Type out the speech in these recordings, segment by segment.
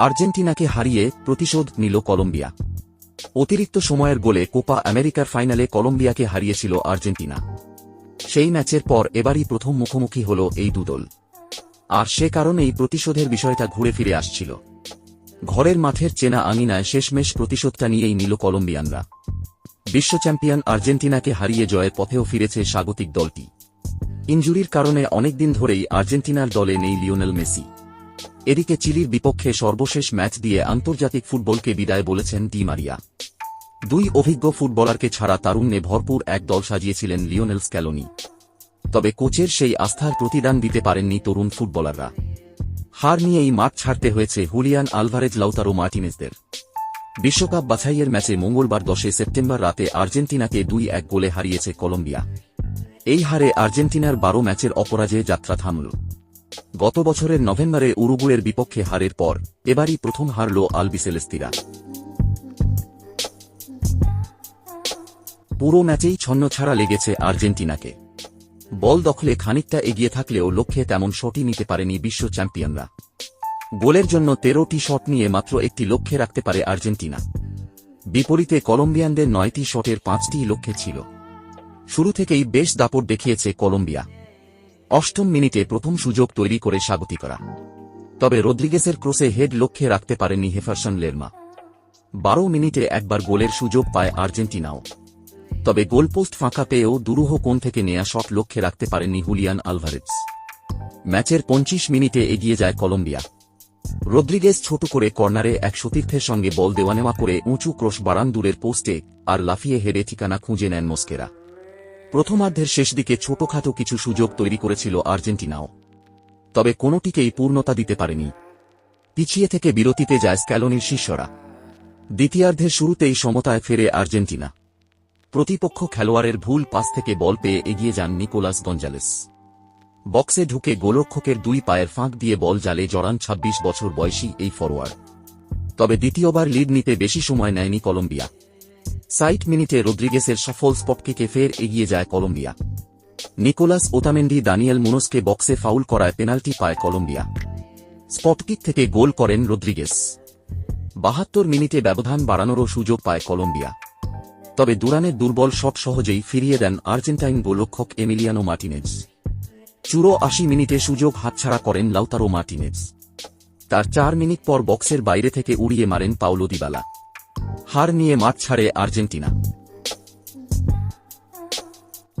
আর্জেন্টিনাকে হারিয়ে প্রতিশোধ নিল কলম্বিয়া। অতিরিক্ত সময়ের গোলে কোপা আমেরিকার ফাইনালে কলম্বিয়াকে হারিয়েছিল আর্জেন্টিনা। সেই ম্যাচের পর এবারই প্রথম মুখোমুখি হল এই দুদল আর সে কারণেই প্রতিশোধের বিষয়টা ঘুরে ফিরে আসছিল। ঘরের মাঠের চেনা আঙিনায় শেষমেশ প্রতিশোধটা নিয়েই নিল কলম্বিয়ানরা। বিশ্ব চ্যাম্পিয়ন আর্জেন্টিনাকে হারিয়ে জয়ের পথেও ফিরেছে স্বাগতিক দলটি। ইঞ্জুরির কারণে অনেকদিন ধরেই আর্জেন্টিনার দলে নেই লিওনেল মেসি। এদিকে চিলির বিপক্ষে সর্বশেষ ম্যাচ দিয়ে আন্তর্জাতিক ফুটবলকে বিদায় বলেছেন ডি মারিয়া। দুই অভিজ্ঞ ফুটবলারকে ছাড়া তারুণ্যে ভরপুর এক দল সাজিয়েছিলেন লিওনেল স্ক্যালোনি। তবে কোচের সেই আস্থার প্রতিদান দিতে পারেননি তরুণ ফুটবলাররা। হার নিয়েই মাঠ ছাড়তে হয়েছে হুলিয়ান আলভারেজ লাউতারো মার্টিনেজদের। বিশ্বকাপ বাছাইয়ের ম্যাচে মঙ্গলবার দশে সেপ্টেম্বর রাতে আর্জেন্টিনাকে দুই এক গোলে হারিয়েছে কলম্বিয়া। এই হারে আর্জেন্টিনার বারো ম্যাচের অপরাজয়ে যাত্রা থামল। গত বছরের নভেম্বরে উরুগুয়ের বিপক্ষে হারের পর, এবারই প্রথম হারল আলবিসেলেস্তিরা। পুরো ম্যাচেই ছন্নছাড়া লেগেছে আর্জেন্টিনাকে। বল দখলে খানিকটা এগিয়ে থাকলেও লক্ষ্যে তেমন শটই নিতে পারেনি বিশ্ব চ্যাম্পিয়নরা। গোলের জন্য তেরোটি শট নিয়ে মাত্র একটি লক্ষ্যে রাখতে পারে আর্জেন্টিনা। বিপরীতে কলম্বিয়ানদের নয়টি শটের পাঁচটি লক্ষ্যে ছিল। শুরু থেকেই বেশ দাপট দেখিয়েছে কলম্বিয়া। অষ্টম মিনিটে প্রথম সুযোগ তৈরি করে স্বাগতিকরা তবে রদ্রিগেসের ক্রসে হেড লক্ষ্যে রাখতে পারেনি হেফারসন লেরমা। বারো মিনিটে একবার গোলের সুযোগ পায় আর্জেন্টিনাও। তবে গোলপোস্ট ফাঁকা পেয়েও দুরূহ কোণ থেকে নেয়া শট লক্ষ্যে রাখতে পারেননি হুলিয়ান আলভারেজ। ম্যাচের পঞ্চিশ মিনিটে এগিয়ে যায় কলম্বিয়া। রদ্রিগেজ ছোট করে কর্নারে এক সতীর্থের সঙ্গে বল দেওয়া নেওয়া করে উঁচু ক্রস বাড়ান দূরের পোস্টে আর লাফিয়ে হেরে ঠিকানা খুঁজে নেন মস্কেরা। প্রথমার্ধের শেষ দিকে ছোটখাটো কিছু সুযোগ তৈরি করেছিল আর্জেন্টিনাও। তবে কোনোটিকেই পূর্ণতা দিতে পারেনি। পিছিয়ে থেকে বিরতিতে যায় স্ক্যালোনির শিষ্যরা। দ্বিতীয়ার্ধের শুরুতেই সমতায় ফেরে আর্জেন্টিনা। প্রতিপক্ষ খেলোয়াড়ের ভুল পাস থেকে বল পেয়ে এগিয়ে যান নিকোলাস গঞ্জালেস। বক্সে ঢুকে গোলরক্ষকের দুই পায়ের ফাঁক দিয়ে বল জালে জড়ান ২৬ বছর বয়সী এই ফরোয়ার্ড। তবে দ্বিতীয়বার লিড নিতে বেশি সময় নেয়নি কলম্বিয়া। সাইট মিনিটে রদ্রিগেসের সফল স্পটকিকে ফের এগিয়ে যায় কলম্বিয়া। নিকোলাস ওতামেন্ডি দানিয়েল মুনোসকে বক্সে ফাউল করায় পেনাল্টি পায় কলম্বিয়া। স্পটকিক থেকে গোল করেন রদ্রিগেস। বাহাত্তর মিনিটে ব্যবধান বাড়ানোরও সুযোগ পায় কলম্বিয়া। তবে দুরানের দুর্বল শট সহজেই ফিরিয়ে দেন আর্জেন্টাইন গোলরক্ষক এমিলিয়ানো মার্টিনেজ। চুরো আশি মিনিটে সুযোগ হাতছাড়া করেন লাউতারো মার্টিনেজ। তার চার মিনিট পর বক্সের বাইরে থেকে উড়িয়ে মারেন পাউলো দিবালা। হার নিয়ে মাঠ ছাড়ে আর্জেন্টিনা।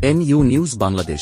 NU news Bangladesh.